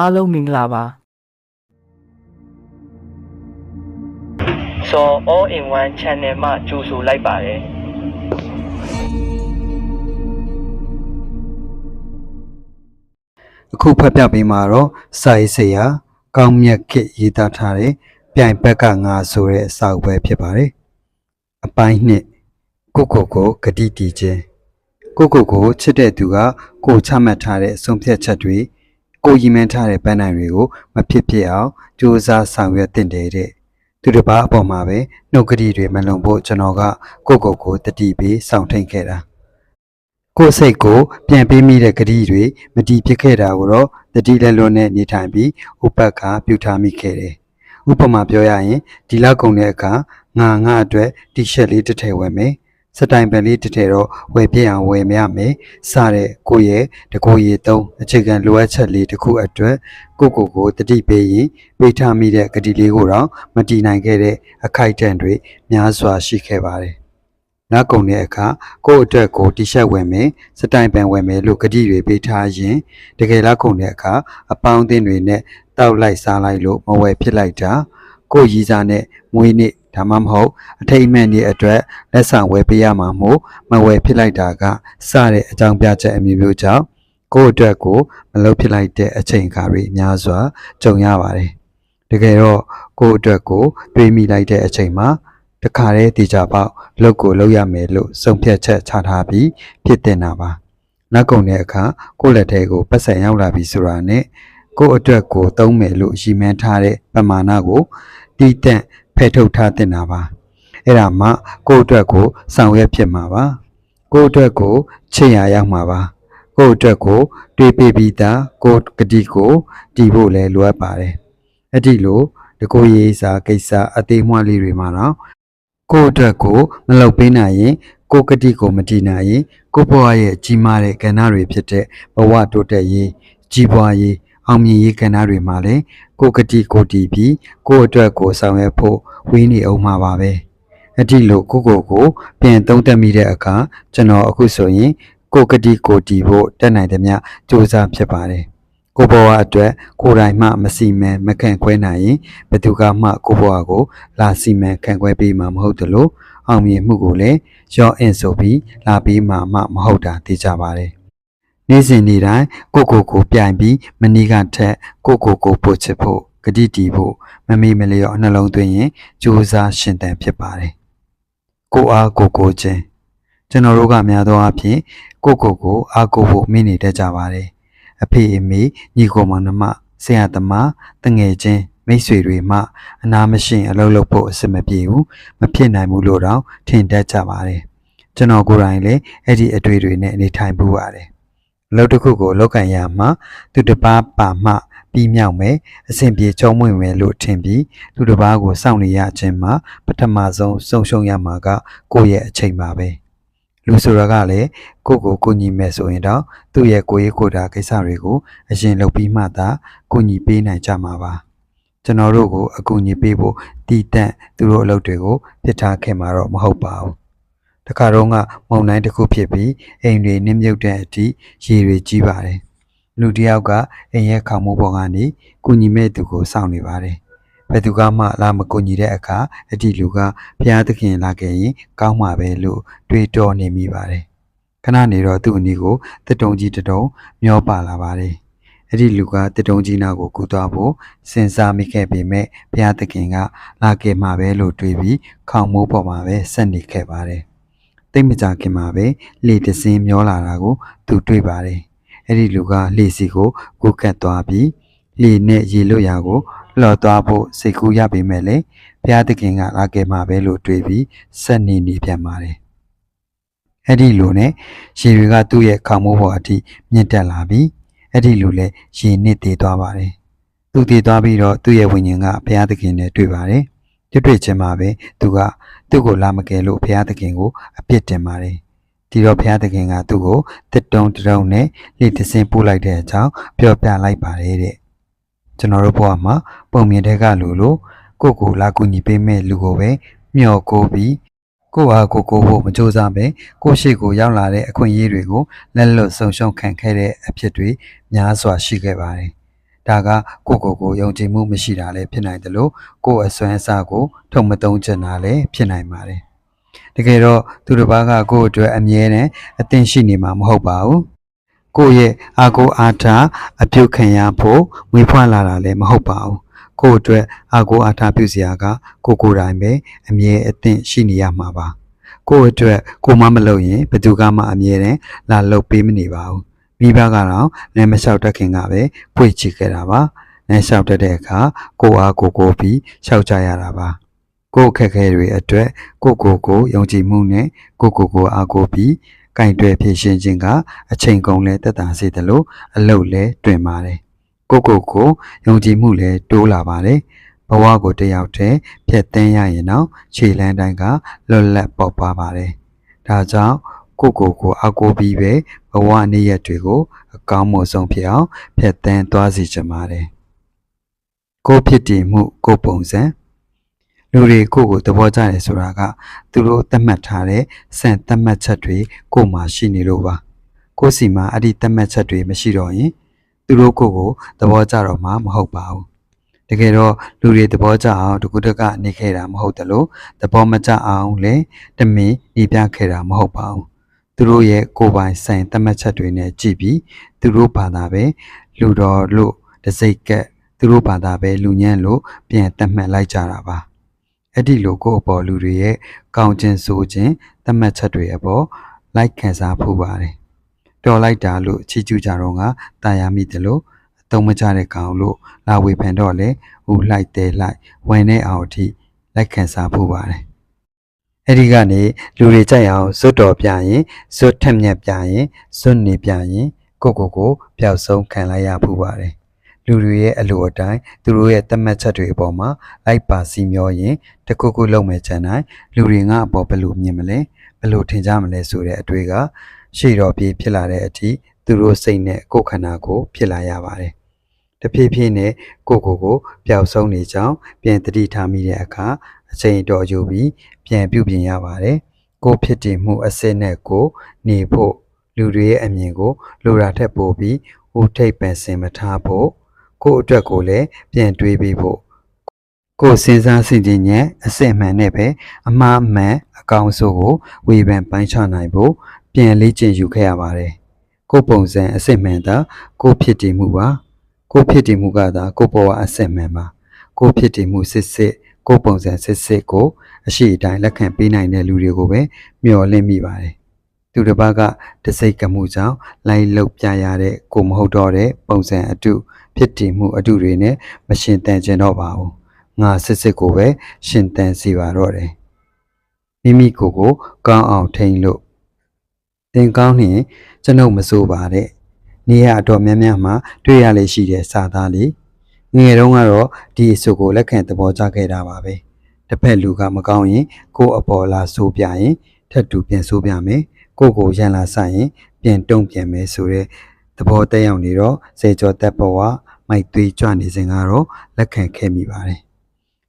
အားလုံးမင်္ဂလာပါစော all in one channel မှာကြိုဆိုလိုက်ပါတယ်အခုဖတ်ပြပေးမှာတော့စာရေးဆရာကောင်းမြတ်ခေတ်ရေးသားထားတဲ့ပြိုင်ဘက်ကငါဆိုတဲ့အစာအုပ်ပဲဖြစ်ပါတယ်အပိုင်းနှစ်ကိုကိုကိုဂတိတီခြင်းကိုကိုကိုချစ်တဲ့သူကကိုချမှတ်ထားတဲ့အဆုံးဖြတ်ချက်တွေ ကိုရည်မှန်းထားတဲ့ပန်းနိုင်တွေကိုမဖြစ်ဖြစ်အောင်ကြိုးစားဆောင်ရွက်တင်တယ်တဲ့သူတစ်ပါးအပေါ်မှာပဲနှုတ်ကတိတွေမလုံဖို့ကျွန်တော်ကကိုကိုကိုတတိပေးဆောင်ထိန်ခဲ့တာကိုယ်စိတ်ကိုပြန်ပေးမိတဲ့ဂတိတွေမတီးဖြစ်ခဲ့တာကိုတော့တတိလက်လွတ်နဲ့နေထိုင်ပြီးဥပတ်ကပြုထားမိခဲ့တယ်။ဥပမာပြောရရင်ဒီလောက်ကုန်တဲ့အခါငါငါအတွက်တီရှပ်လေးတစ်ထည်ဝယ်မယ်။ စတိုင်ပန်လေးတစ်ထည်တော့ဝယ်ပြအောင်ဝယ်မရမယ်။စတဲ့ကိုယ့်ရဲ့တကိုယ်ရည်သုံးအခြေခံလိုအပ်ချက်လေးတစ်ခုအတွက်ကိုယ့်ကိုယ်ကိုတတိပေးရင်ပေးထားမိတဲ့ဂတိလေးကိုတော့မတီးနိုင်ခဲ့တဲ့အခိုက်အတန့်တွေများစွာရှိခဲ့ပါတယ်။နောက်ကုန်တဲ့အခါကိုယ့်အတွက်ကိုတီရှပ်ဝယ်မယ်စတိုင်ပန်ဝယ်မယ်လို့ကတိတွေပေးထားရင်တကယ်လားကုန်တဲ့အခါအပေါင်းအသင်းတွေနဲ့တောက်လိုက်စားလိုက်လို့မဝယ်ဖြစ်လိုက်တာကိုယ့်ရည်စားနဲ့မွေးနေ့ ဒါမှမဟုတ်အထိတ်အမှန်တွေအတွက်လက်ဆောင်ဝယ်ပေးရမှာမို့မဝယ်ဖြစ်လိုက်တာကစတဲ့အကြောင်းပြချက်အမျိုးမျိုးကြောင့်ကိုယ့်အတွက်ကိုမလုပ်ဖြစ်လိုက်တဲ့အချိန်အခါတွေအများစွာကြုံရပါတယ်တကယ်တော့ကိုယ့်အတွက်ကိုတွေးမိလိုက်တဲ့အချိန်မှာတခါတည်းတေချာပေါက်လုပ်ကိုလုပ်ရမယ်လို့ဆုံးဖြတ်ချက်ချထားပြီးဖြစ်တင်တာပါနောက်ကုန်တဲ့အခါကိုယ့်လက်ထဲကိုပတ်စံရောက်လာပြီဆိုတာနဲ့ကိုယ့်အတွက်ကိုသုံးမယ်လို့ရည်မှန်းထားတဲ့ပမာဏကိုတီးတန့် ဖယ်ထုတ်ထားတင်တာပါအဲ့ဒါမှကိုယ့်အတွက်ကိုဆောင်ရွက်ဖြစ်မှာပါကိုယ့်အတွက်ကိုချစ်ရရောက်မှာပါကိုယ့်အတွက်ကိုတွေးပေးပြီးသားကိုယ့်ဂတိကိုတည်ဖို့လည်းလိုအပ်ပါတယ်အဲ့ဒီလိုတကိုယ်ရေးစာကိစ္စအသေးမွှလေးတွေမှာတော့ကိုယ့်အတွက်ကိုမလုပ်ပေးနိုင်ရင်ကိုယ်ကတိကိုမတည်နိုင်ရင်ကိုယ့်ဘဝရဲ့ကြီးမားတဲ့ကဏ္ဍတွေဖြစ်တဲ့ဘဝတိုးတက်ရေးကြီးပွားရေး အောင်မြင်ရေးကဏ္ဍတွေမှာလည်းကိုယ်ကတိကိုတည်ပြီးကိုယ့်အတွက်ကိုဆောင်ရွက်ဖို့ဝေးနေအောင်မှာပါပဲအတိလို့ကိုယ့်ကိုယ်ကိုပြန်သုံးသပ်မိတဲ့အခါကျွန်တော်အခုဆိုရင်ကိုယ်ကတိကိုတည်ဖို့တက်နိုင်သမျှစူးစမ်းဖြစ်ပါတယ်ကိုယ့်ဘဝအတွက်ကိုယ်တိုင်မှမစီမံမခန့်ခွဲနိုင်ရင်ဘယ်သူကမှကိုယ့်ဘဝကိုလာစီမံခန့်ခွဲပေးမှာမဟုတ်သလိုအောင်မြင်မှုကိုလည်းရော့အင်ဆိုပြီးလာပြီးမှမှမဟုတ်တာသိကြပါတယ်။ နေ့စဉ်နေ့တိုင်းကိုကိုကိုပြိုင်ပြီးမနီးကထက်ကိုကိုကိုပို့ချစ်ဖို့ဂတိတီးဖို့မမေ့မလျော့နှလုံးသွင်းရင်ကြိုးစားရှင်သန်ဖြစ်ပါတယ်။ကိုအားကိုကိုချင်းကျွန်တော်တို့ကများသောအားဖြင့်ကိုကိုကိုအားကိုဖို့မိနေတတ်ကြပါတယ်။အဖေအမေညီကိုမောင်နှမဆရာသမားတငယ်ချင်းမိတ်ဆွေတွေမှအနာမရှိအလုပ်လုပ်ဖို့အဆင်မပြေဘူးမဖြစ်နိုင်ဘူးလို့တော့ထင်တတ်ကြပါတယ်ကျွန်တော်ကိုယ်တိုင်လည်းအဲ့ဒီအတွေ့တွေနဲ့နေထိုင်ပူပါတယ် အလုပ်တစ်ခုကိုလုပ်ကန်ရမှာသူတစ်ပါးပါမှပြီးမြောက်မယ်အဆင်ပြေချုံမွင့်မယ်လို့ထင်ပြီးသူတစ်ပါးကိုစောင့်နေရခြင်းမှာပထမဆုံးဆုံးရှုံးရမှာကကိုယ့်ရဲ့အချိန်ပါပဲလူဆိုတာကလည်းကိုယ့်ကိုကိုညီမဲ့ဆိုရင်တော့သူ့ရဲ့ကိုယ်ရေးကိုယ်တာကိစ္စတွေကိုအရင်လုပ်ပြီးမှသာကိုညီပေးနိုင်ကြမှာပါကျွန်တော်တို့ကိုအကူအညီပေးဖို့တည်တံ့သူတို့အလုပ်တွေကိုပြစ်ထားခဲ့မှာတော့မဟုတ်ပါဘူး။ တခါတော့ကမုံတိုင်းတစ်ခုဖြစ်ပြီးအိမ်တွေနစ်မြုပ်တဲ့အထိရေတွေကြီးပါတယ်။လူတစ်ယောက်ကအိမ်ရဲ့ခေါင်းမိုးပေါ်ကနေကူညီမဲ့သူကိုစောင့်နေပါတယ်။ဘယ်သူကမှလာမကူညီတဲ့အခါအဒီလူကဘုရားသခင်လာခဲ့ရင်ကောင်းမှာပဲလို့တွေးတောနေမိပါတယ်။ခဏနေတော့သူ့အနီးကိုတစ်တုံကြီးတစ်တုံမျောပါလာပါတယ်။အဲ့ဒီလူကတစ်တုံးကြီးနာကိုကူသွားဖို့စဉ်းစားမိခဲ့ပေမဲ့ဘုရားသခင်ကလာခဲ့မှာပဲလို့တွေးပြီးခေါင်းမိုးပေါ်မှာပဲဆက်နေခဲ့ပါတယ်။ တိတ်မကြခင်မှာပဲလေတစင်းမျောလာတာကို သူတွေးပါတယ်။အဲ့ဒီလူကလေစီကိုကူးကတ်သွားပြီးလေနဲ့ရေလွတ်ရာကိုလှော်သွားဖို့စိတ်ကူးရပေမဲ့လည်းဘုရားသခင်ကလာခဲ့မှာပဲလို့တွေးပြီးဆက်နေနေပြန်ပါတယ်။အဲ့ဒီလူနဲ့ရေတွေကသူ့ရဲ့ခေါင်းမိုးပေါ်အထိမြင့်တက်လာပြီးအဲ့ဒီလူလည်းရင်နစ်သေးသွားပါတယ်။သူတည်သွားပြီးတော့သူ့ရဲ့ဝိညာဉ်ကဘုရားသခင်နဲ့တွေ့ပါတယ်။တွေ့တွေ့ချင်းမှာပဲသူက သူ့ကိုလာမကယ်လို့ဘုရားသခင်ကိုအပြစ်တင်ပါတယ်။ဒီတော့ဘုရားသခင်ကသူ့ကိုတစ်တုံတစ်တုံနဲ့လိတစင်းပို့လိုက်တဲ့အကြောင်းပြောပြလိုက်ပါတယ်တဲ့။ကျွန်တော်တို့ဘဝမှာပုံမြင်တဲ့ကလူလိုကိုယ့်ကိုလာကူညီပေးမဲ့လူကိုပဲမျှော်ကိုးပြီးကိုယ့်ဟာကိုယ်ကိုယ်ဖို့မကြိုးစားပဲကိုယ့်ရှိကိုရောက်လာတဲ့အခွင့်အရေးတွေကိုလက်လွတ်ဆုံရှုံခံခဲ့တဲ့အဖြစ်တွေများစွာရှိခဲ့ပါတယ်။ ဒဒါကကိုယ့်ကိုယ်ကိုယုံကြည်မှုမရှိတာလည်းဖြစ်နိုင်တယ်လို့ကိုယ့်အစွမ်းအစကိုထုံမတုံးချင်တာလည်းဖြစ်နိုင်ပါတယ်တကယ်တော့သူတစ်ပါးကကိုယ့်အတွက်အမြဲတမ်းအသင့်ရှိနေမှာမဟုတ်ပါဘူးကိုယ့်ရဲ့အာကိုအားထားအပြုတ်ခံရဖို့မွေးဖွားလာတာလည်းမဟုတ်ပါဘူးကိုယ့်အတွက်အာကိုအားထားပြုစရာကကိုယ်ကိုယ်တိုင်ပဲအမြဲအသင့်ရှိနေရမှာပါကိုယ့်အတွက်ကိုယ်မမလုပ်ရင်ဘယ်သူကမှအမြဲတမ်းလာလုပ်ပေးမနေပါဘူး မိဘကတော့လည်းမလျှောက်တတ်ခင်ကပဲဖွေ့ချခဲ့တာပါနဲ့လျှောက်တတ်တဲ့အခါကိုယ်အားကိုယ်ကိုယ်ပြီးလျှောက်ကြရတာပါကိုယ့်အခက်အခဲတွေအတွက်ကိုယ့်ကိုယ်ကိုယုံကြည်မှုနဲ့ကိုယ့်ကိုယ်ကိုအားကိုးပြီးကင်တွယ်ဖြည့်ရှင်ခြင်းကအချိန်ကုန်လဲတက်တာစေတယ်လို့အလုပ်လဲတွင်ပါတယ်ကိုယ့်ကိုယ်ကိုယုံကြည်မှုလဲတိုးလာပါတယ်ဘဝကိုတစ်ယောက်တည်းဖြတ်သန်းရရင်တော့ခြေလန်းတိုင်းကလွတ်လပ်ပေါ်ပါပါတယ်ဒါကြောင့်ကိုယ့်ကိုယ်ကိုအားကိုးပြီးပဲဘဝနေ့ရက်တွေကို အကောင်းမွန်ဆုံးဖြစ်အောင်ဖြတ်သန်းသွားစီချင်ပါတယ်ကိုယ့်ဖြစ်တည်မှုကိုယ့်ပုံစံလူတွေကိုယ့်ကိုသဘောကျတယ်ဆိုတာက သူတို့သတ်မှတ်ထားတဲ့စံသတ်မှတ်ချက်တွေကိုယ်မှာရှိနေလို့ပါကိုယ်စီမှာအဲ့ဒီသတ်မှတ်ချက်တွေမရှိတော့ရင်သူတို့ကိုယ့်ကိုသဘောကျတော့မှာမဟုတ်ပါဘူးတကယ်တော့လူတွေသဘောကျအောင်တကူတကနေခဲ့တာမဟုတ်တယ်လို့သဘောမကျအောင်လည်းတမင်နေပြခဲ့တာမဟုတ်ပါဘူး သူတို့ရဲ့ကိုယ်ပိုင်စံသတ်မှတ်ချက်တွေနဲ့ကြည့်ပြီးသူတို့ဘာသာပဲလူတော်လို့တစိတ်ကက်သူတို့ဘာသာပဲလူညံ့လို့ပြန်သတ်မှတ်လိုက်ကြတာပါအဲ့ဒီလိုကိုယ့်အပေါ်လူတွေရဲ့ကောင်းခြင်းဆိုခြင်းသတ်မှတ်ချက်တွေအပေါ်လိုက်ခံစားဖို့ပါတယ်တော်လိုက်တာလို့ချီးကျူးကြတော့ကတာယာမိတယ်လို့အတုံးမကြတဲ့ကောင်လို့လာဝေဖန်တော့လေဟူလိုက်တဲလိုက်ဝင်နေအောင်အထိလိုက်ခံစားဖို့ပါတယ် အဲ့ဒီကနေလူတွေကြိုက်အောင်ဇွတ်တော်ပြရင်ဇွတ်ထက်မြက်ပြရင်ဇွတ်နေပြရင်ကိုကိုကိုပျောက်ဆုံးခံလိုက်ရဖို့ပါတယ်လူတွေရဲ့အလိုအတိုင်းသူတို့ရဲ့သတ်မှတ်ချက်တွေအပေါ်မှာလိုက်ပါစီမျောရင်တခုခုလုံးမဲ့ချန်တိုင်းလူတွေငါအပေါ်ဘယ်လိုမြင်မလဲဘယ်လိုထင်ကြမလဲဆိုတဲ့အတွေ့ကရှေ့တော်ပြေးဖြစ်လာတဲ့အထိသူတို့စိတ်နဲ့ကိုယ်ခန္ဓာကိုဖြစ်လာရပါတယ်တဖြည်းဖြည်းနဲ့ကိုယ့်ကိုယ်ကိုပျောက်ဆုံးနေကြောင်းပြန်တတိထားမိတဲ့အခါ အချိန်တော်ယူပြီးပြန်ပြုပြင်ရပါတယ်ကိုယ်ဖြစ်တည်မှုအစစ်နဲ့ကိုနေဖို့လူတွေရဲ့အမြင်ကိုလိုတာထက်ပိုပြီးဦးထိပ်ပန်စင်မထားဖို့ကိုယ့်အတွက်ကိုလည်းပြန်တွေးပြီးဖို့ကိုယ်စဉ်းစားစဉ်းကျင်ညံအစစ်အမှန်နဲ့ပဲအမှားအမှန်အကောင်းဆိုးကိုဝေဖန်ပိုင်းခြားနိုင်ဖို့ပြန်လေ့ကျင့်ယူခဲ့ရပါတယ်။ကိုယ်ပုံစံအစစ်မှန်သာကိုယ်ဖြစ်တည်မှုပါ။ကိုယ်ဖြစ်တည်မှုကသာကိုယ်ဘဝအစစ်မှန်ပါ။ကိုယ်ဖြစ်တည်မှုစစ်စစ် ကိုယ်ပုံစံစစ်စစ်ကိုအရှိအတိုင်းလက်ခံပေးနိုင်တဲ့လူတွေကိုပဲမျှော်လင့်မိပါတယ်။သူတစ်ပါးကတစိတ်ကမှုကြောင့်လိုက်လုတ်ပြရတဲ့ကိုမဟုတ်တော့တဲ့ပုံစံအတုဖြစ်တည်မှုအတုတွေနဲ့မရှင်တန်ကျင်တော့ပါဘူး။ငါစစ်စစ်ကိုပဲရှင်တန်စီပါတော့တယ်မိမိကိုယ်ကိုကောင်းအောင်ထိန်လို့သင်ကောင်းရင်ကျွန်ုပ်မစိုးပါတဲ့နေရအတော်များများမှာတွေ့ရလေရှိတဲ့စာသားလေး ငယ်တုန်းကတော့ဒီအစုကိုလက်ခံသဘောကျခဲ့တာပါပဲတစ်ဖက်လူကမကောင်းရင်ကိုယ့်အပေါ်လာဆိုးပြရင်ထပ်တူပြန်ဆိုးပြမယ်ကိုယ့်ကိုရန်လာဆိုင်ရင်ပြန်တုံ့ပြန်မယ်ဆိုတဲ့သဘောတက်ရောက်နေတော့စေကျော်တက်ဘဝမိုက်သွေးကြွနေစဉ်ကတော့လက်ခံခဲ့မိပါတယ်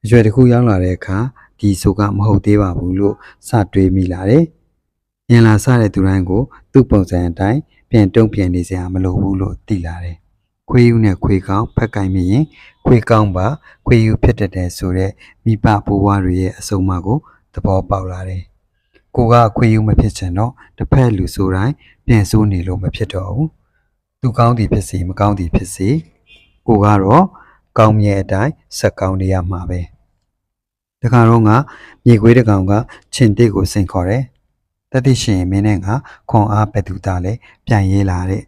အရွယ်တစ်ခုရောက်လာတဲ့အခါဒီဆိုကမဟုတ်သေးပါဘူးလို့စတွေးမိလာတယ်။ပြန်လာစတဲ့သူတိုင်းကို သူ့ပုံစံအတိုင်းပြန်တုံ့ပြန်နေစရာမလိုဘူးလို့သိလာတယ်။ ခွေးယူနဲ့ခွေးကောင်းဖက်ကင်မိရင်ခွေးကောင်းပါခွေးယူဖြစ်တတ်တယ်ဆိုတဲ့မိဘဘိုးဘွားတွေရဲ့အဆုံးအမကိုသဘောပေါက်လာတယ်။ကိုကခွေးယူမဖြစ်ချင်တော့တစ်ဖက်လူဆိုတိုင်းပြန်ဆိုးနေလို့မဖြစ်တော့ဘူး။သူကောင်းသည်ဖြစ်စီမကောင်းသည်ဖြစ်စီကိုကတော့ကောင်းမြဲအတိုင်းဆက်ကောင်းနေရမှာပဲတခါတော့ငါမြေခွေးတစ်ကောင်ကချင်းတိတ်ကိုစိန်ခေါ်တယ်တတိရှင်မင်းနဲ့ငါခွန်အားပဲသူသားလဲပြန်ရေးလာတဲ့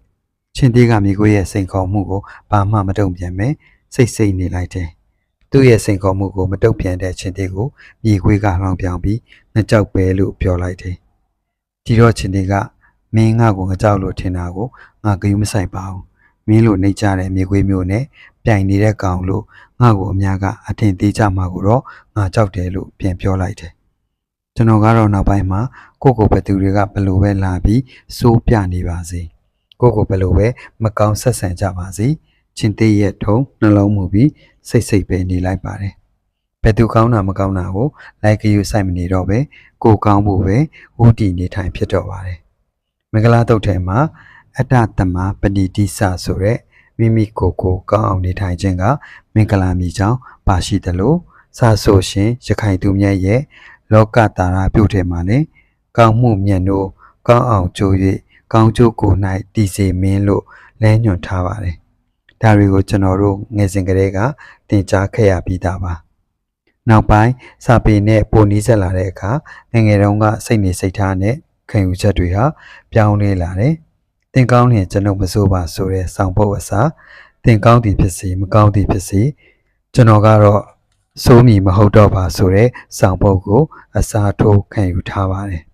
ချင်းတိတ်ကမြေခွေးရဲ့စိန်ခေါ်မှုကိုဘာမှမတုံ့ပြန်ပဲစိတ်စိတ်နေလိုက်တယ်သူ့ရဲ့စိန်ခေါ်မှုကိုမတုံ့ပြန်တဲ့ချင်းတိတ်ကိုမြေခွေးကလှောင်ပြောင်ပြီးနှစ်ကြောက်ပဲလို့ပြောလိုက်တယ်ဒီတော့ချင်းတိတ်ကမင်းငါ့ကိုငကြောက်လို့ထင်တာကိုငါဂယုမဆိုင်ပါဘူးမင်းလိုနှိတ်ကြတဲ့မြေခွေးမျိုးနဲ့ပြိုင်နေတဲ့ကောင်လို့ငါ့ကိုအများကအထင်သေးကြမှာကိုတော့ငါကြောက်တယ်လို့ပြန်ပြောလိုက်တယ်။ကျွန်တော်ကတော့နောက်ပိုင်းမှာကိုယ့်ကိုယ်ဘယ်သူတွေကဘယ်လိုပဲလာပြီးစိုးပြနေပါစေ။ ကိုယ့်ကိုယ်ဘယ်လိုပဲမကောင်းဆက်ဆံကြပါစေ။ချင်းသေးရဲ့ထုံနှလုံးမူပြီးစိတ်စိတ်ပဲနေလိုက်ပါတယ်။ဘယ်သူကောင်းတာမကောင်းတာကိုလိုက်ကြယူဆိုင်မနေတော့ပဲကိုယ်ကောင်းဖို့ပဲဥတီနေထိုင်ဖြစ်တော့ပါတယ်။မင်္ဂလာတုတ်ထဲမှာအတ္တတမပဏိတိစဆိုတဲ့မမိမိကိုယ်ကိုကောင်းအောင်နေထိုင်ခြင်းကမင်္ဂလာမည်ကြောင်းပါရှိသလိုစာဆိုရှင်ရခိုင်သူမြတ်ရဲ့လောကတာရပြုထဲမှာလည်းကောင်းမှုမြတ်တို့ကောင်းအောင်ကြိုး၍ ကောင်းကျိုးကို၌တည်စေမင်းလို့လဲညွှန်ထားပါတယ်။ဒါတွေကိုကျွန်တော်တို့ငယ်စဉ်ကတည်းကသင်ကြားခဲ့ရပြီးသားပါ။နောက်ပိုင်းစာပေနဲ့ပုံနီးစက်လာတဲ့အခါငယ်ငယ်တုန်းကစိတ်နေစိတ်ထားနဲ့ခံယူချက်တွေဟာပြောင်းလဲလာတယ်။သင်ကောင်းရင်ကျွန်ုပ်မစိုးပါဆိုတဲ့ဆောင်းပုတ်အစားသင်ကောင်းသည်ဖြစ်စီမကောင်းသည်ဖြစ်စီကျွန်တော်ကတော့စိုးမီမဟုတ်တော့ပါဆိုတဲ့ဆောင်းပုတ်ကိုအစားထိုးခံယူထားပါတယ်။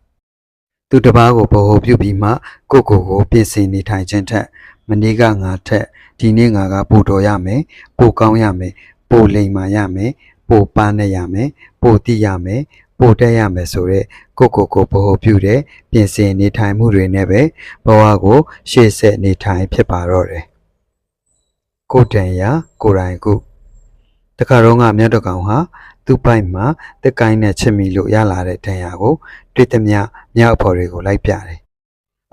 သူတစ်ပါးကိုဗဟိုပြုပြီးမှကိုယ့်ကိုယ်ကိုပြင်ဆင်နေထိုင်ခြင်းထက်မနေ့ကငါထက်ဒီနေ့ငါကပို့တော်ရမယ်ပို့ကောင်းရမယ်ပို့လိမ်မာရမယ်ပို့ပန်းနေရမယ်ပို့တိရမယ်ပို့တက်ရမယ်ဆိုတဲ့ကိုယ့်ကိုယ်ကိုဗဟိုပြုတဲ့ပြင်ဆင်နေထိုင်မှုတွေနဲ့ပဲဘဝကိုရှေ့ဆက်နေထိုင်ဖြစ်ပါတော့တယ်ကိုယ်တန်ရာကိုယ်တိုင်ကုတခါတော့ကမြတ်တော်ကောင်ဟာ သူ့ပိုက်မှာတက်ကိုင်းနဲ့ချစ်မိလို့ရလာတဲ့တန်ရာကိုတွေ့သမျှမြောက်အဖော်တွေကိုလိုက်ပြတယ်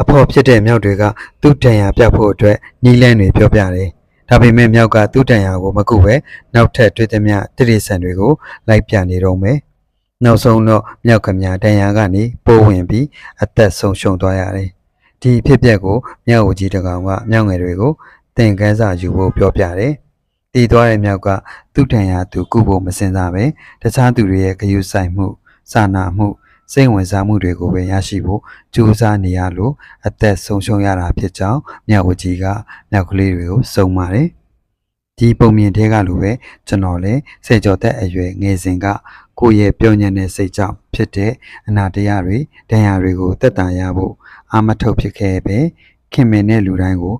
အဖော်ဖြစ်တဲ့မြောက်တွေကသူ့တန်ရာပြတ်ဖို့အတွက်နီးလန်းတွေပြောပြတယ်ဒါပေမဲ့မြောက်ကသူ့တန်ရာကိုမကုပဲနောက်ထပ်တွေ့သမျှတိရိစ္ဆာန်တွေကိုလိုက်ပြနေတော့မယ်နောက်ဆုံးတော့မြောက်ကမြတန်ရာကနေပိုးဝင်ပြီးအသက်ဆုံးရှုံးသွားရတယ်ဒီအဖြစ်အပျက်ကိုမြောက်ဝကြီးတကောင်ကမြောက်ငယ်တွေကိုသင်ခန်းစာယူဖို့ပြောပြတယ် တည်သွားတဲ့မြောက်ကသူ့တန်ရာသူကုဖို့မစင်စားပဲတခြားသူတွေရဲ့ဂရုစိုက်မှုစာနာမှုစိတ်ဝင်စားမှုတွေကိုပဲရရှိဖို့ကြိုးစားနေရလို့အသက်ဆုံးရှုံးရတာဖြစ်ကြောင်းမြောက်ဝကြီးကမြောက်ကလေးတွေကိုစုံပါတယ်ဒီပုံမြင်တဲ့ကလိုပဲကျွန်တော်လည်းစေကျော်သက်အရွယ်ငယ်စဉ်ကကိုယ့်ရဲ့ပြောညံတဲ့စိတ်ကြောင့်ဖြစ်တဲ့အနာတရားတွေဒဏ်ရာတွေကိုတက်တာရဖို့အာမထုတ်ဖြစ်ခဲ့ပဲခင်မင်တဲ့လူတိုင်းကို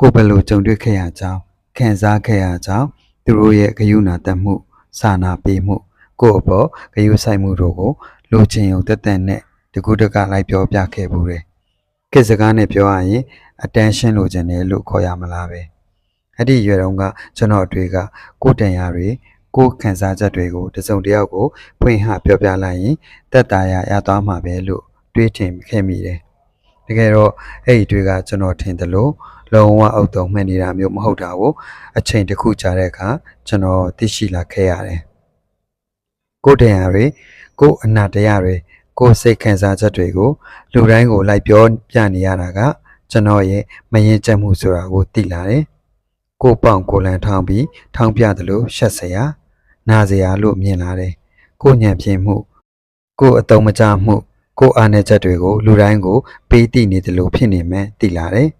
ကိုယ်ဘယ်လိုကြုံတွေ့ခဲ့ရကြောင်း ခံစားခဲ့ရကြောင်းသူတို့ရဲ့ဂယုဏတတ်မှုစာနာပေးမှုကိုယ့်အပေါ်ဂယုဆိုင်မှုတို့ကိုလိုချင်ုံတက်တက်နဲ့တကူတကလိုက်ပြောပြခဲ့ဘူးတယ်။ကိစ္စကားနဲ့ပြောရရင် attention လိုချင်တယ်လို့ခေါ်ရမလားပဲ။အဲ့ဒီရွယ်တုန်းကကျွန်တော်အတွေ့ကကိုယ်တန်ရာတွေကိုယ်ခံစားချက်တွေကိုတစုံတစ်ယောက်ကိုဖွင့်ဟပြောပြလိုက်ရင်တက်တာရရသွားမှာပဲလို့တွေးထင်ခဲ့မိတယ်။တကယ်တော့အဲ့ဒီတွေကကျွန်တော်ထင်တယ်လို့ လုံးဝအောက်တုံမှတ်နေတာမျိုးမဟုတ်တာကိုအချိန်တစ်ခုကြာတဲ့အခါကျွန်တော်သိရှိလာခဲ့ရတယ်။ကိုယ်တန်ရာတွေကိုယ်အနာတရားတွေကိုယ်စိတ်ခံစားချက်တွေကိုလူတိုင်းကိုလိုက်ပြောပြနေရတာက ကျွန်တော်ရဲ့မရင်ကျက်မှုဆိုတာကိုသိလာတယ်။ကိုယ်ပေါင်ကိုယ်လန်ထောင်းပြီးထောင်းပြတယ်လို့ရှက်စရာနာစရာလို့မြင်လာတယ်။ကိုယ်ညံပြင်းမှုကိုယ်အတုံးမကြမှုကိုယ်အားနည်းချက်တွေကိုလူတိုင်းကိုပေးသိနေတယ်လို့ဖြစ်နေမှသိလာတယ်။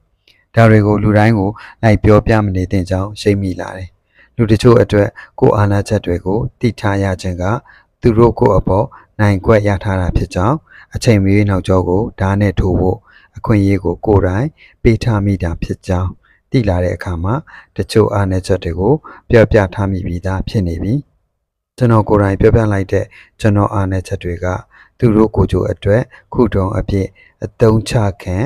ဒါတွေကိုလူတိုင်းကိုလိုက်ပြောပြမနေတဲ့အကြောင်းရှိမိလာတယ်။လူတချို့အတွက်ကိုယ်အားနည်းချက်တွေကိုသိထားရခြင်းကသူတို့ကိုယ့်အပေါ်နိုင်ကွက်ရထားတာဖြစ်ကြောင်းအချိန်မီနောက်ကျောကိုဓာတ်နဲ့ထိုးဖို့အခွင့်အရေးကိုကိုယ်တိုင်ပေးထားမိတာဖြစ်ကြောင်းသိလာတဲ့အခါမှာတချို့အားနည်းချက်တွေကိုပြောပြထားမိပြီးသားဖြစ်နေပြီကျွန်တော်ကိုယ်တိုင်ပြောပြလိုက်တဲ့ကျွန်တော်အားနည်းချက်တွေကသူတို့ကိုယ်ကျိုးအတွက်ခုတုံအဖြစ်အတုံးချခံ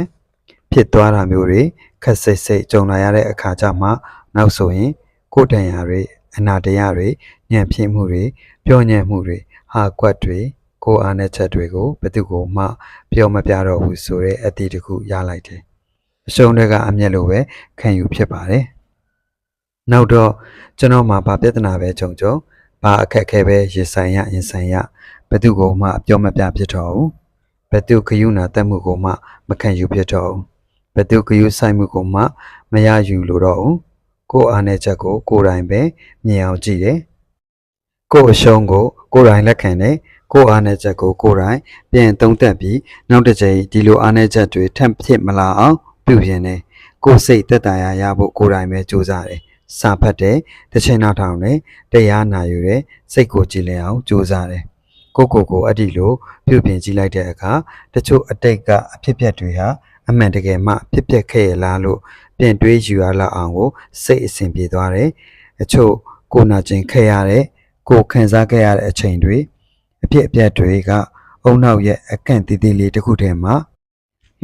ဖြစ်သွားတာမျိုးတွေ ခက်စိတ်စိတ်ကြုံလာရတဲ့အခါကျမှနောက်ဆိုရင်ကိုယ်တန်ရာတွေအနာတရားတွေညံ့ဖြစ်မှုတွေပြောညံ့မှုတွေဟာကွက်တွေကိုအားနဲ့ချက်တွေကိုဘယ်သူကိုမှပြောမပြတော့ဘူးဆိုတဲ့အသည့်တစ်ခုရလိုက်တယ်။အရှုံးတွေကအမျက်လိုပဲခံယူဖြစ်ပါတယ်။နောက်တော့ကျွန်တော်မှာဘာပြဿနာပဲကြုံကြုံဘာအခက်အခဲပဲရင်ဆိုင်ရရင်ဆိုင်ရဘယ်သူကိုမှပြောမပြဖြစ်တော့ဘူး။ဘယ်သူခယူနာတက်မှုကိုမှမခံယူဖြစ်တော့ဘူး။ ဘယ်သူခယူဆိုင်မှုကိုမှမရယူလို့တော့ဘူး။ကိုယ်အားနဲ့ချက်ကိုကိုယ်တိုင်ပဲမြင်အောင်ကြည့်တယ်။ကိုယ်အရှုံးကိုကိုယ်တိုင်လက်ခံတယ်ကိုယ်အားနည်းချက်ကိုကိုယ်တိုင်ပြန်သုံးသပ်ပြီးနောက်တစ်ချိန်ဒီလိုအားနည်းချက်တွေထပ်ဖြစ်မလာအောင်ပြုပြင်တယ်ကိုယ်စိတ်သက်သာရရဖို့ကိုယ်တိုင်ပဲကြိုးစားတယ်စာဖတ်တယ်တစ်ချိန်နောက်ထောင်တယ်တရားနာယူတယ်စိတ်ကိုကြည်လင်အောင်ကြိုးစားတယ်ကိုကိုကိုအဲ့ဒီလိုပြုပြင်ကြည့်လိုက်တဲ့အခါတချို့အတိတ်ကအဖြစ်ပြက်တွေဟာ အမှန်တကယ်မှဖြစ်ပျက်ခဲ့ရလားလို့ပြန်တွေးယူရလောက်အောင်ကိုစိတ်အစဉ်ပြေသွားတယ်အချို့ကိုနာကျင်ခဲ့ရတဲ့ကိုခံစားခဲ့ရတဲ့အချိန်တွေအဖြစ်အပျက်တွေကအုံနောက်ရဲ့အကန့်တီးတီးလေးတစ်ခုထဲမှာ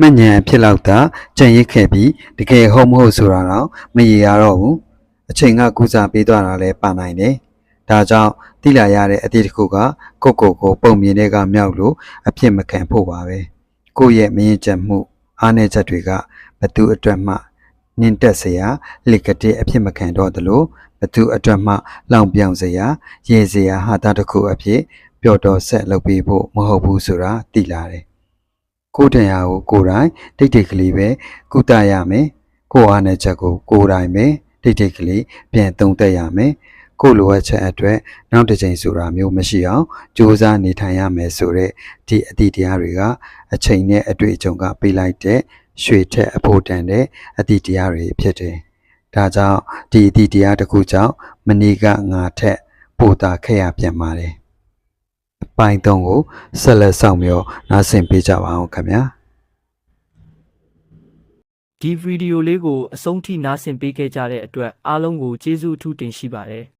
မှတ်ဉာဏ်အဖြစ်လောက်သာကြံရစ်ခဲ့ပြီးတကယ်ဟုတ်မဟုတ်ဆိုတာတော့မရေရတော့ဘူးအချိန်ကကူစားပေးသွားတာလည်းပါနိုင်တယ်ဒါကြောင့်တိလာရတဲ့အသည့်တစ်ခုကကိုကိုကိုပုံမြင်တဲ့ကမြောက်လို့အဖြစ်မခံဖို့ပါပဲကိုယ့်ရဲ့မရင်ချက်မှု အားနည်းချက်တွေကဘသူအတွက်မှနင့်တက်စရာလက်ကတိအဖြစ်မခံတော့သလိုဘသူအတွက်မှလောင်ပြောင်စရာရေစရာဟာတာတစ်ခုအဖြစ်ပျော်တော်ဆက်လုပ်ပေးဖို့မဟုတ်ဘူးဆိုတာသိလာတယ်။ကိုယ်တရားကိုကိုယ်တိုင်တိတ်တိတ်ကလေးပဲကုသရမယ်။ကိုယ်အားနဲ့ချက်ကိုကိုယ်တိုင်ပဲတိတ်တိတ်ကလေးပြန်သုံးသက်ရမယ်။ ကိုယ်လိုအပ်ချက်အတွက်နောက်တစ်ချိန်ဆိုတာမျိုးမရှိအောင်ကြိုးစားနေထိုင်ရမယ်ဆိုတဲ့ဒီအသည့်တရားတွေကအချိန်နဲ့အတွေ့အကြုံကပေးလိုက်တဲ့ရွှေထက်အဖို့တန်တဲ့အသည့်တရားတွေဖြစ်တယ်။ဒါကြောင့်ဒီအသည့်တရားတစ်ခုကြောင့်မနေ့ကငါထက်ပိုတာခဲ့ရပြန်ပါတယ်။အပိုင်း၃ကိုဆက်လက်ဆောင်မျိုးနားဆင်ပေးကြပါအောင်ခင်ဗျာ။ဒီဗီဒီယိုလေးကိုအဆုံးထိနားဆင်ပေးခဲ့ကြတဲ့အတွက်အားလုံးကိုကျေးဇူးအထူးတင်ရှိပါတယ်။